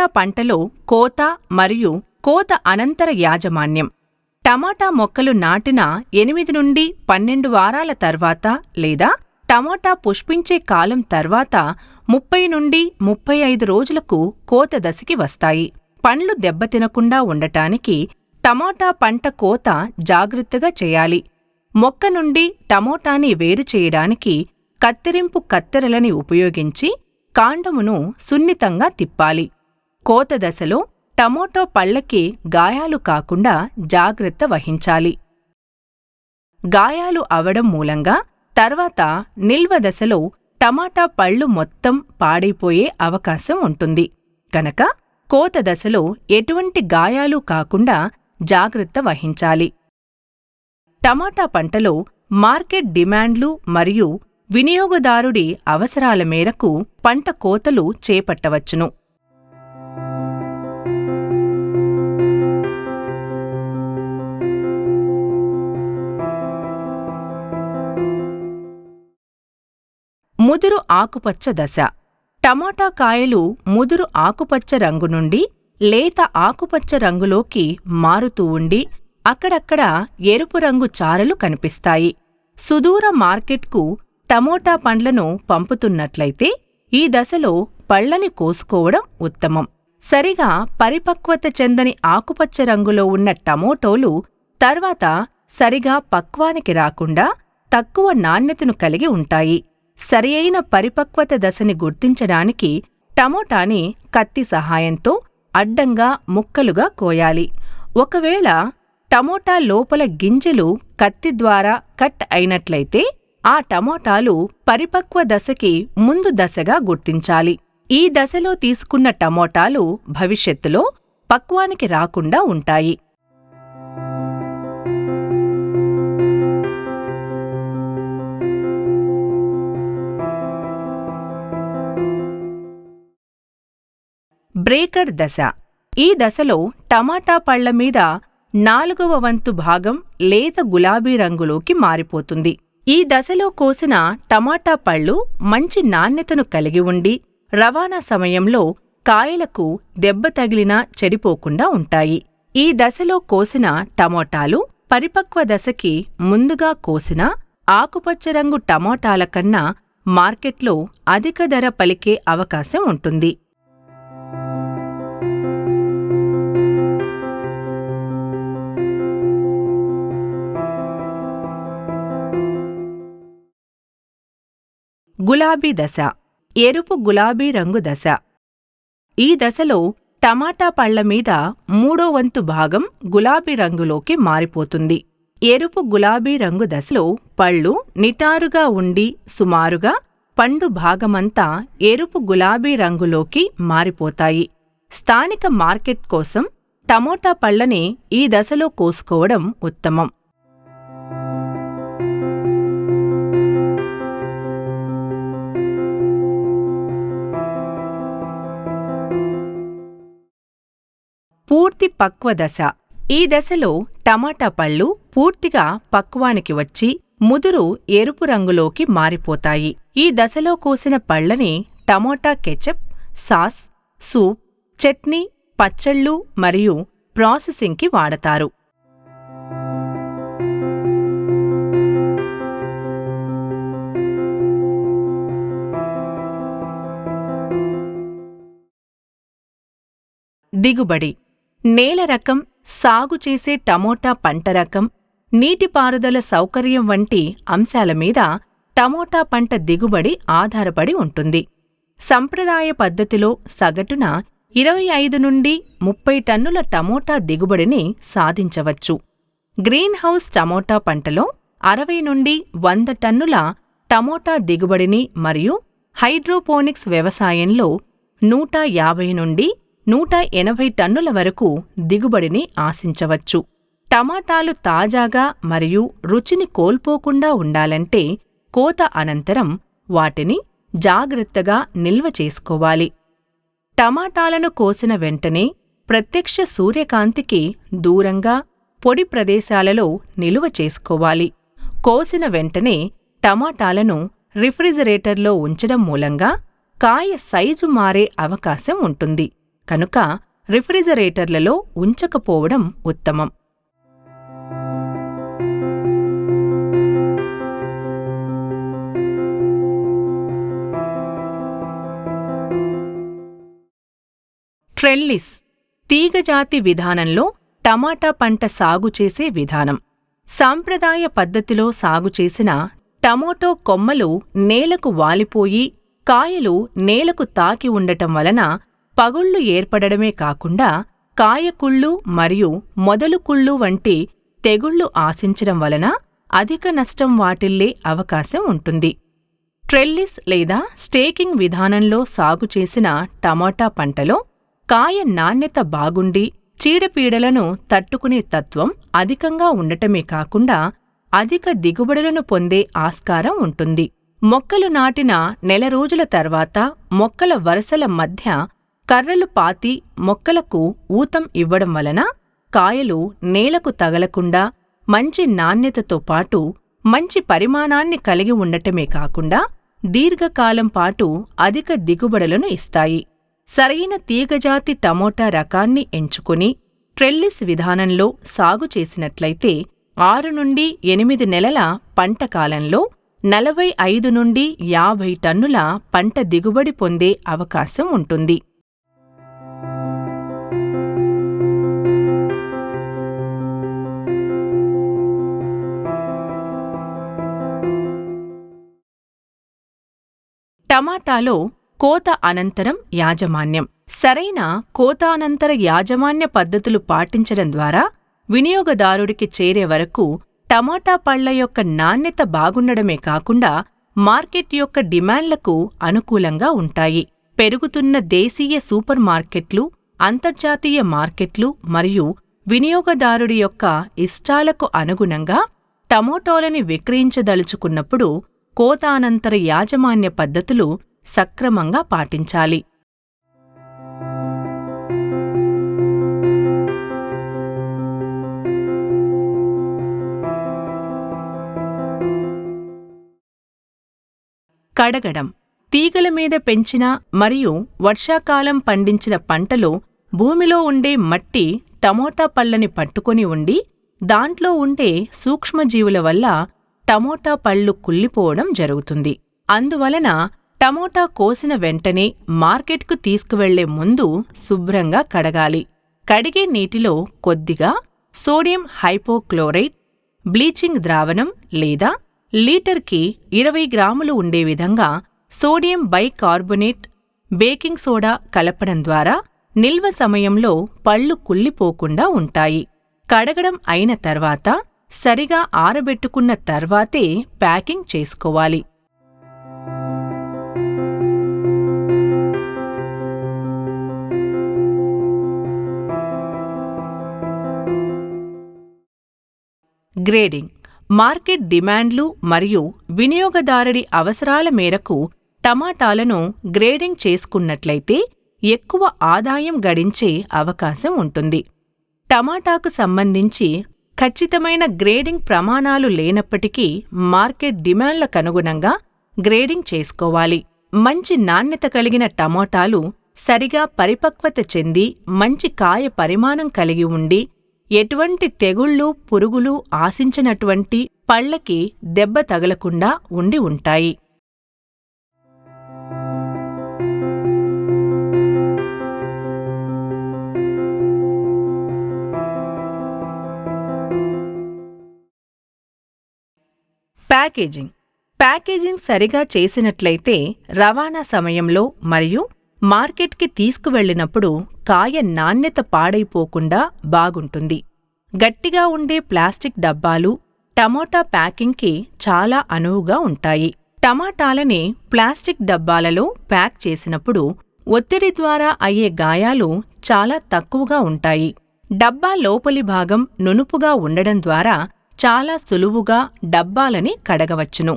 టమాటా పంటలో కోత మరియు కోత అనంతర యాజమాన్యం. టమాటా మొక్కలు నాటిన ఎనిమిది నుండి పన్నెండు వారాల తర్వాత లేదా టమాటా పుష్పించే కాలం తర్వాత ముప్పై నుండి ముప్పై ఐదు రోజులకు కోత దశకి వస్తాయి. పండ్లు దెబ్బతినకుండా ఉండటానికి టమాటా పంట కోత జాగ్రత్తగా చేయాలి. మొక్క నుండి టమోటాని వేరు చేయడానికి కత్తిరింపు కత్తెరలని ఉపయోగించి కాండమును సున్నితంగా తిప్పాలి. కోత దశలో టమోటో పళ్ళకి గాయాలు కాకుండా జాగ్రత్త వహించాలి. గాయాలు అవడం మూలంగా తర్వాత నిల్వ దశలో టమాటా పళ్ళు మొత్తం పాడైపోయే అవకాశం ఉంటుంది. కనుక కోత దశలో ఎటువంటి గాయాలు కాకుండా జాగ్రత్త వహించాలి. టమాటా పంటలో మార్కెట్ డిమాండ్లు మరియు వినియోగదారుడి అవసరాల మేరకు పంట కోతలు చేపట్టవచ్చును. ముదురు ఆకుపచ్చ దశ. టమాటా కాయలు ముదురు ఆకుపచ్చ రంగు నుండి లేత ఆకుపచ్చ రంగులోకి మారుతూ ఉండి అక్కడక్కడ ఎరుపు రంగు చారలు కనిపిస్తాయి. సుదూర మార్కెట్కు టమోటా పండ్లను పంపుతున్నట్లయితే ఈ దశలో పళ్ళని కోసుకోవడం ఉత్తమం. సరిగా పరిపక్వత చెందని ఆకుపచ్చ రంగులో ఉన్న టమోటోలు తర్వాత సరిగా పక్వానికి రాకుండా తక్కువ నాణ్యతను కలిగి ఉంటాయి. సరియైన పరిపక్వత దశని గుర్తించడానికి టమోటాని కత్తి సహాయంతో అడ్డంగా ముక్కలుగా కోయాలి. ఒకవేళ టమోటా లోపల గింజలు కత్తి ద్వారా కట్ అయినట్లయితే ఆ టమోటాలు పరిపక్వ దశకి ముందు దశగా గుర్తించాలి. ఈ దశలో తీసుకున్న టమోటాలు భవిష్యత్తులో పక్వానికి రాకుండా ఉంటాయి. బ్రేకర్ దశ. ఈ దశలో టమాటా పళ్ళ మీద నాలుగవ వంతు భాగం లేత గులాబీ రంగులోకి మారిపోతుంది. ఈ దశలో కోసిన టమాటా పళ్ళు మంచి నాణ్యతను కలిగి ఉండి రవాణా సమయంలో కాయలకు దెబ్బ తగిలినా చెడిపోకుండా ఉంటాయి. ఈ దశలో కోసిన టమోటాలు పరిపక్వ దశకి ముందుగా కోసిన ఆకుపచ్చ రంగు టమోటాల కన్నా మార్కెట్లో అధిక ధర పలికే అవకాశం ఉంటుంది. గులాబీ దశ ఎరుపు గులాబీ రంగు దశ. ఈ దశలో టమాటా పళ్ళ మీద మూడో వంతు భాగం గులాబీ రంగులోకి మారిపోతుంది. ఎరుపు గులాబీ రంగు దశలో పళ్ళు నిటారుగా ఉండి సుమారుగా పండు భాగమంతా ఎరుపు గులాబీ రంగులోకి మారిపోతాయి. స్థానిక మార్కెట్ కోసం టమోటా పళ్ళని ఈ దశలో కోసుకోవడం ఉత్తమం. పూర్తి పక్వ దశ. ఈ దశలో టమాటా పళ్ళు పూర్తిగా పక్వానికి వచ్చి ముదురు ఎరుపు రంగులోకి మారిపోతాయి. ఈ దశలో కోసిన పళ్ళని tomato ketchup sauce soup chutney పచ్చళ్ళు మరియు ప్రాసెసింగ్కి వాడతారు. దిగుబడి నేల రకం సాగు చేసే టమోటా పంట రకం నీటిపారుదల సౌకర్యం వంటి అంశాల మీద టమోటా పంట దిగుబడి ఆధారపడి ఉంటుంది. సంప్రదాయ పద్ధతిలో సగటున ఇరవై ఐదు నుండి ముప్పై టన్నుల టమోటా దిగుబడిని సాధించవచ్చు. గ్రీన్హౌస్ టమోటా పంటలో అరవై నుండి వంద టన్నుల టమోటా దిగుబడిని మరియు హైడ్రోపోనిక్స్ వ్యవసాయంలో నూట యాభై నుండి నూట ఎనభై టన్నుల వరకు దిగుబడిని ఆశించవచ్చు. టమాటాలు తాజాగా మరియు రుచిని కోల్పోకుండా ఉండాలంటే కోత అనంతరం వాటిని జాగ్రత్తగా నిల్వ చేసుకోవాలి. టమాటాలను కోసిన వెంటనే ప్రత్యక్ష సూర్యకాంతికి దూరంగా పొడి ప్రదేశాలలో నిలువ చేసుకోవాలి. కోసిన వెంటనే టమాటాలను రిఫ్రిజిరేటర్లో ఉంచడం మూలంగా కాయ సైజు మారే అవకాశం ఉంటుంది. కనుక రిఫ్రిజరేటర్లలో ఉంచకపోవడం ఉత్తమం. ట్రెల్లిస్ తీగజాతి విధానంలో టమాటా పంట సాగు చేసే విధానం. సాంప్రదాయ పద్ధతిలో సాగు చేసిన టమోటో కొమ్మలు నేలకు వాలిపోయి కాయలు నేలకు తాకి ఉండటం వలన పగుళ్ళు ఏర్పడడమే కాకుండా కాయకుళ్ళు మరియు మొదలుకుళ్ళు వంటి తెగుళ్ళు ఆశించడం వలన అధిక నష్టం వాటిల్లే అవకాశం ఉంటుంది. ట్రెల్లిస్ లేదా స్టేకింగ్ విధానంలో సాగు చేసిన టమాటా పంటలో కాయ నాణ్యత బాగుండి చీడపీడలను తట్టుకునే తత్వం అధికంగా ఉండటమే కాకుండా అధిక దిగుబడులను పొందే ఆస్కారం ఉంటుంది. మొక్కలు నాటిన నెల రోజుల తర్వాత మొక్కల వరుసల మధ్య కర్రలు పాతి మొక్కలకు ఊతం ఇవ్వడం వలన కాయలు నేలకు తగలకుండా మంచి నాణ్యతతో పాటు మంచి పరిమాణాన్ని కలిగి ఉండటమే కాకుండా దీర్ఘకాలం పాటు అధిక దిగుబడులను ఇస్తాయి. సరైన తీగజాతి టమోటా రకాన్ని ఎంచుకుని ట్రెల్లిస్ విధానంలో సాగు చేసినట్లయితే ఆరు నుండి ఎనిమిది నెలల పంట కాలంలో నలభై ఐదు నుండి యాభై టన్నుల పంట దిగుబడి పొందే అవకాశం ఉంటుంది. టమాటాలో కోత అనంతరం యాజమాన్యం. సరైన కోతానంతర యాజమాన్య పద్ధతులు పాటించడం ద్వారా వినియోగదారుడికి చేరే వరకు టమాటా పళ్ళ యొక్క నాణ్యత బాగుండడమే కాకుండా మార్కెట్ యొక్క డిమాండ్లకు అనుకూలంగా ఉంటాయి. పెరుగుతున్న దేశీయ సూపర్ మార్కెట్లు అంతర్జాతీయ మార్కెట్లు మరియు వినియోగదారుడి యొక్క ఇష్టాలకు అనుగుణంగా టమోటోలని విక్రయించదలుచుకున్నప్పుడు కోతానంతర యాజమాన్య పద్ధతులు సక్రమంగా పాటించాలి. కడగడం. తీగల మీద పెంచిన మరియు వర్షాకాలం పండించిన పంటలో భూమిలో ఉండే మట్టి టమోటా పళ్ళని పట్టుకొని ఉండి దాంట్లో ఉండే సూక్ష్మజీవుల వల్ల టమోటా పళ్ళు కుళ్ళిపోవడం జరుగుతుంది. అందువలన టమోటా కోసిన వెంటనే మార్కెట్కు తీసుకువెళ్ళే ముందు శుభ్రంగా కడగాలి. కడిగే నీటిలో కొద్దిగా సోడియం హైపోక్లోరైడ్ బ్లీచింగ్ ద్రావణం లేదా లీటర్కి ఇరవై గ్రాములు ఉండే విధంగా సోడియం బైకార్బోనేట్ బేకింగ్ సోడా కలపడం ద్వారా నిల్వ సమయంలో పళ్ళు కుళ్ళిపోకుండా ఉంటాయి. కడగడం అయిన తర్వాత సరిగా ఆరబెట్టుకున్న తర్వాతే ప్యాకింగ్ చేసుకోవాలి. గ్రేడింగ్. మార్కెట్ డిమాండ్లు మరియు వినియోగదారుడి అవసరాల మేరకు టమాటాలను గ్రేడింగ్ చేసుకున్నట్లయితే ఎక్కువ ఆదాయం గడించే అవకాశం ఉంటుంది. టమాటాకు సంబంధించి ఖచ్చితమైన గ్రేడింగ్ ప్రమాణాలు లేనప్పటికీ మార్కెట్ డిమాండ్లకనుగుణంగా గ్రేడింగ్ చేసుకోవాలి. మంచి నాణ్యత కలిగిన టమోటాలు సరిగా పరిపక్వత చెంది మంచి కాయ పరిమాణం కలిగి ఉండి ఎటువంటి తెగుళ్ళు పురుగులు ఆశించినటువంటి పళ్ళకి దెబ్బ తగలకుండా ఉండి ఉంటాయి. ప్యాకేజింగ్. ప్యాకేజింగ్ సరిగా చేసినట్లయితే రవాణా సమయంలో మరియు మార్కెట్కి తీసుకువెళ్ళినప్పుడు కాయ నాణ్యత పాడైపోకుండా బాగుంటుంది. గట్టిగా ఉండే ప్లాస్టిక్ డబ్బాలు టమోటా ప్యాకింగ్కి చాలా అనువుగా ఉంటాయి. టమాటాలని ప్లాస్టిక్ డబ్బాలలో ప్యాక్ చేసినప్పుడు ఒత్తిడి ద్వారా అయ్యే గాయాలు చాలా తక్కువగా ఉంటాయి. డబ్బా లోపలి భాగం నునుపుగా ఉండడం ద్వారా చాలా సులువుగా డబ్బాలని కడగవచ్చును.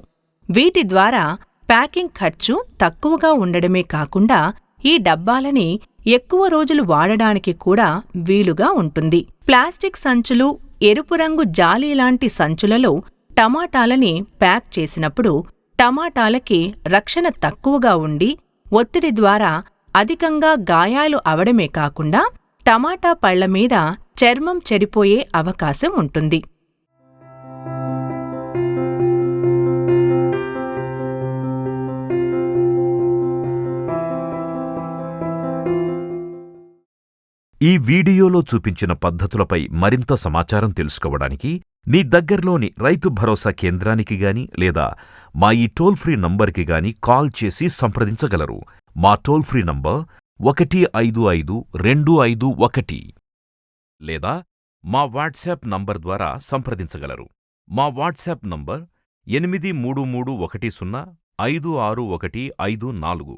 వీటి ద్వారా ప్యాకింగ్ ఖర్చు తక్కువగా ఉండడమే కాకుండా ఈ డబ్బాలని ఎక్కువ రోజులు వాడడానికి కూడా వీలుగా ఉంటుంది. ప్లాస్టిక్ సంచులు ఎరుపు రంగు జాలీ లాంటి సంచులలో టమాటాలని ప్యాక్ చేసినప్పుడు టమాటాలకి రక్షణ తక్కువగా ఉండి ఒత్తిడి ద్వారా అధికంగా గాయాలు అవడమే కాకుండా టమాటా పళ్ళ మీద చర్మం చెడిపోయే అవకాశం ఉంటుంది. ఈ వీడియోలో చూపించిన పద్ధతులపై మరింత సమాచారం తెలుసుకోవడానికి నీ దగ్గర్లోని రైతు భరోసా కేంద్రానికి గాని లేదా మా ఈ టోల్ ఫ్రీ నంబర్కి గాని కాల్ చేసి సంప్రదించగలరు. మా టోల్ ఫ్రీ నంబర్ ఒకటి ఐదు ఐదు రెండు ఐదు ఒకటి లేదా మా వాట్సాప్ నంబర్ ద్వారా సంప్రదించగలరు. మా వాట్సాప్ నంబర్ ఎనిమిది మూడు మూడు ఒకటి సున్నా ఐదు ఆరు ఒకటి ఐదు నాలుగు.